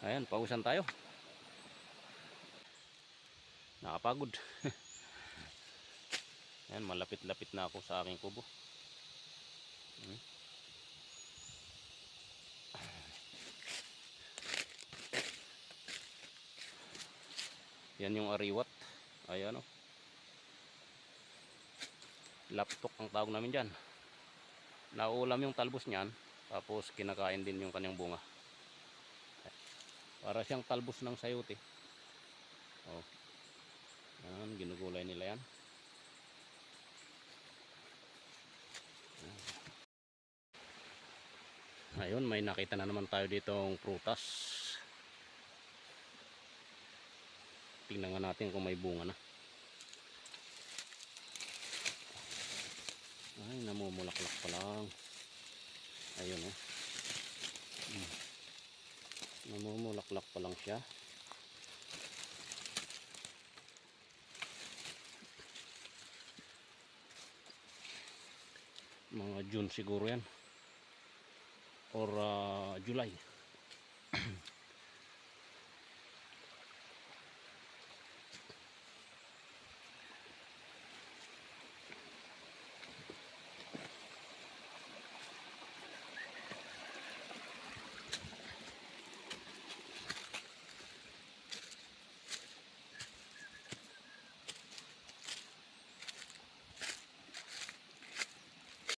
Ayan, pausan tayo. Nakapagod. Ayan, malapit-lapit na ako sa aking kubo. Hmm. Yan yung ariwat. Ayan o. Laptok ang tawag namin dyan. Nauulam yung talbos niyan. Tapos kinakain din yung kanyang bunga. Para siyang talbos ng sayote. Oh. Yan, ginugulay nila yan. Ayun, may nakita na naman tayo ditong prutas. Tingnan natin kung may bunga na. Ay, namumulaklak pa lang. Ayun oh. Hmm. Namumulaklak pa lang siya. Mga June siguro yan. Or ah, July.